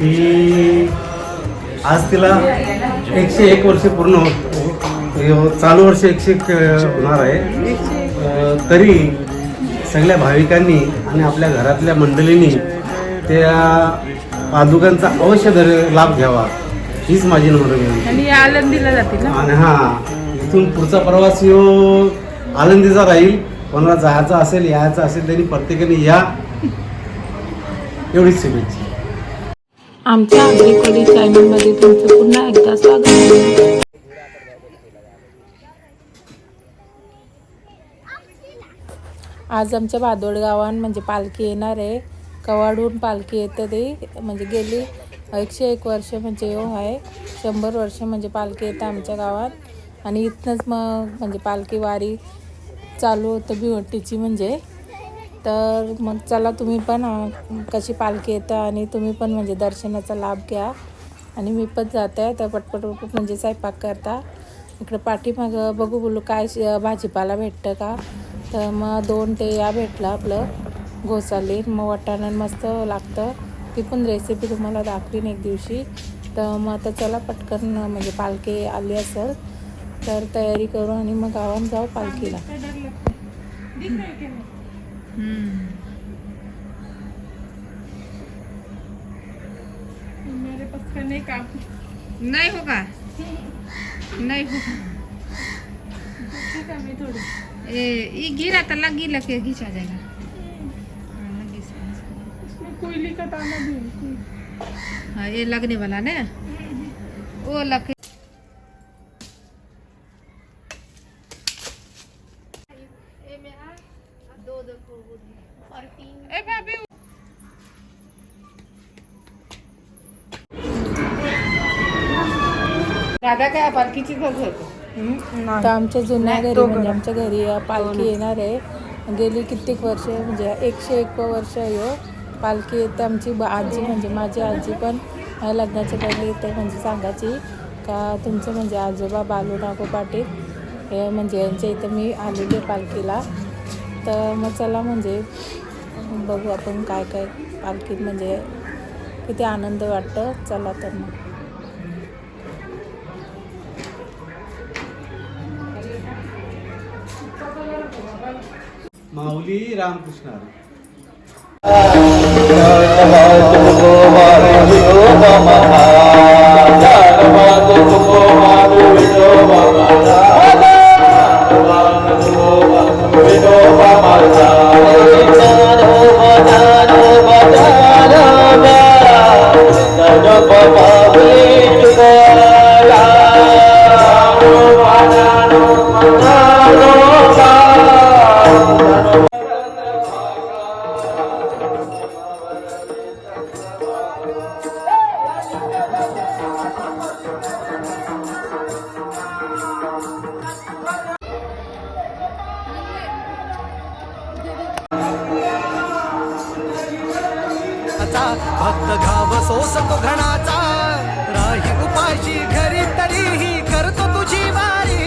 ती आज तिला एकशे एक वर्ष पूर्ण होत हो- चालू वर्ष एकशे एक होणार आहे. तरी सगळ्या भाविकांनी आणि आपल्या घरातल्या मंडळींनी त्या पादुकांचा अवश्य दर लाभ घ्यावा. हीच माझी नम्र आणि आनंदीला जातील ना? आणि हा इथून पुढचा प्रवास यो आनंदीचा राहील. कोणाला जायचा असेल यायचा असेल त्यांनी प्रत्येकाने या. एवढीच शुभेच्छा. आमच्या अग्रिकोली चॅनलमध्ये तुमचं पुन्हा एकदा स्वागत आहे. आज आमच्या भादोड गावान म्हणजे पालखी येणार आहे. कवाडून पालखी येतं ते. म्हणजे गेली एकशे एक वर्ष म्हणजे हो आहे. शंभर वर्ष म्हणजे पालखी येतं आमच्या गावात. आणि इथनंच मग म्हणजे पालखी वारी चालू होतं भिवटीची म्हणजे. तर मग चला तुम्ही पण कशी पालखी येतं आणि तुम्ही पण म्हणजे दर्शनाचा लाभ घ्या. आणि मी पण जाते आहे तर पटपट पटपट म्हणजे स्वयंपाक करता. इकडं पाठीमागं बघू बोलू काय श- भाजीपाला भेटतं का? तर मग दोन ते या भेटलं आपलं घोसाली. मग वाटाणं मस्त लागतं. ती पण रेसिपी तुम्हाला दाखवीन एक दिवशी. तर मग आता चला पटकन म्हणजे पालखी आली असेल तर तयारी करू आणि मग गावात जाऊ पालखीला. हम्म। मेरे पक्ष का नहीं होगा। नहीं होगा। थोड़ी। ए गिरा तो लगी लगे घिंचा जाएगा। कोयली का दाना भी। हाँ ये लगने वाला ने? हम्म। वो लग दादा काय पालखीची तर आमच्या जुन्या घरी म्हणजे आमच्या घरी पालखी येणार आहे. गेली कित्येक वर्ष म्हणजे एकशे एक वर्ष यो पालखी येते आमची ब- आजी म्हणजे माझी आजी पण लग्नाच्या पहिले येते म्हणजे सांगायची का तुमचं म्हणजे आजोबा बालू नागो पाटील हे म्हणजे यांच्या इथं मी आलेली आहे पालखीला. तर मग चला म्हणजे बघू आपण काय काय पालखीत म्हणजे किती आनंद वाटतं. चला तर मग. माऊली रामकृष्ण सो सोसतो घणाचा राही उपाशी घरी तरीही करतो तुझी वारी.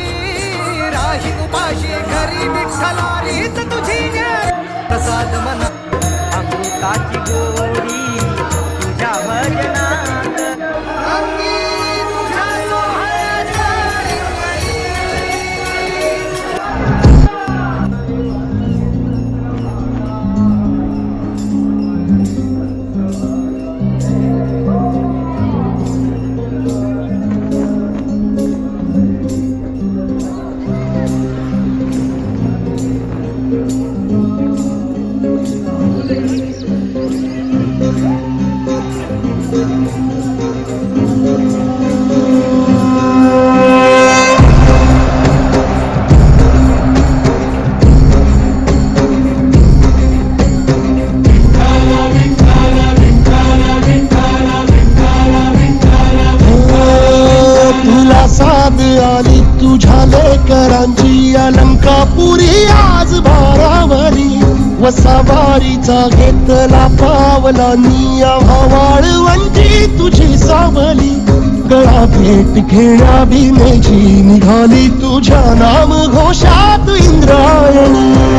राही उपाशी घरी विठ्ठलारीत आली तुझ्या लेकरांची अलंकापुरी आज भारावरी सवारीचा घेतला पावला. निया हवाळ तुझी सावली. गळा भेट घेण्या भीमेची निघाली तुझ्या नाम घोषात इंद्रायणी.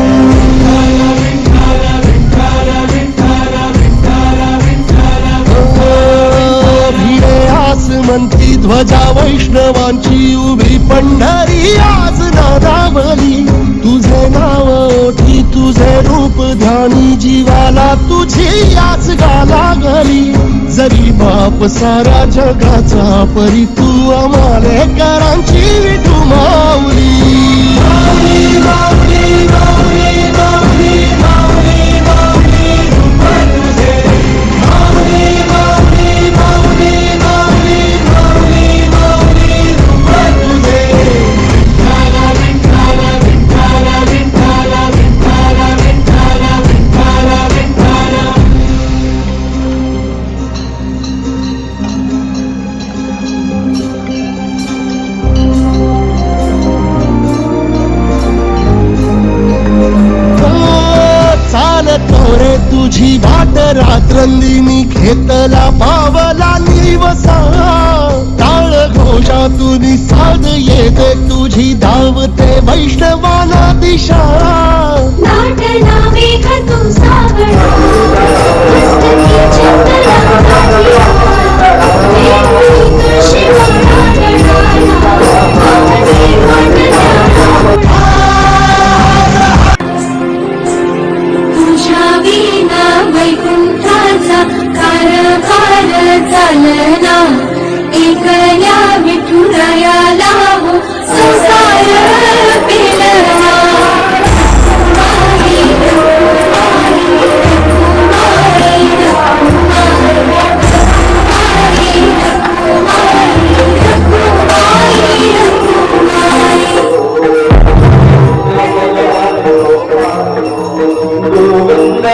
ध्वजा वैष्णवांची उभी पंढरी. आज नादा ध्यानी जीवाला तुझी याच गाला घरी जरी बाप सारा जगाचा परी तू आम्हाला करांची विठू माऊली. रात्रंदिनी घेतला पावला निवसा. टाळ घोषातून साध येते तुझी धावते वैष्णवाला दिशा. नाटना मेघ तू सावळा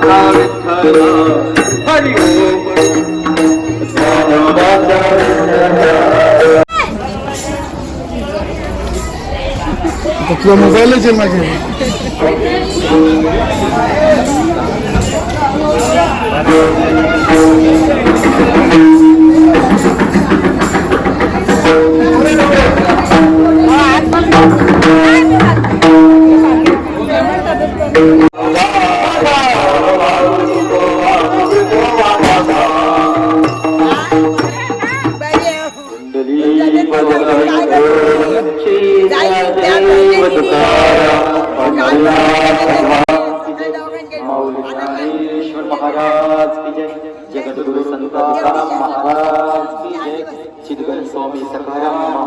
বাধার ছাড়া হরি ওম মোবাইলে যে মাঝে Thank. महाराज की जय जगत गुरु संत महाराज की जय सिद्धगण स्वामी सकाराम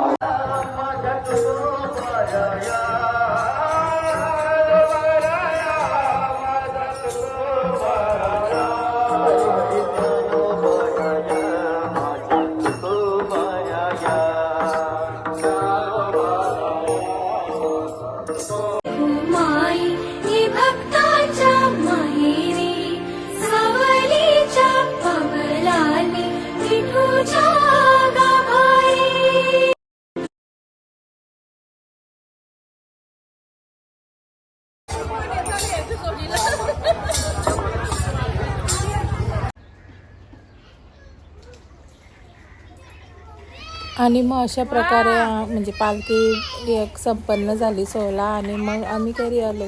आणि मग अशा प्रकारे म्हणजे पालखी एक संपन्न झाली सोहळा आणि मग आम्ही घरी आलो.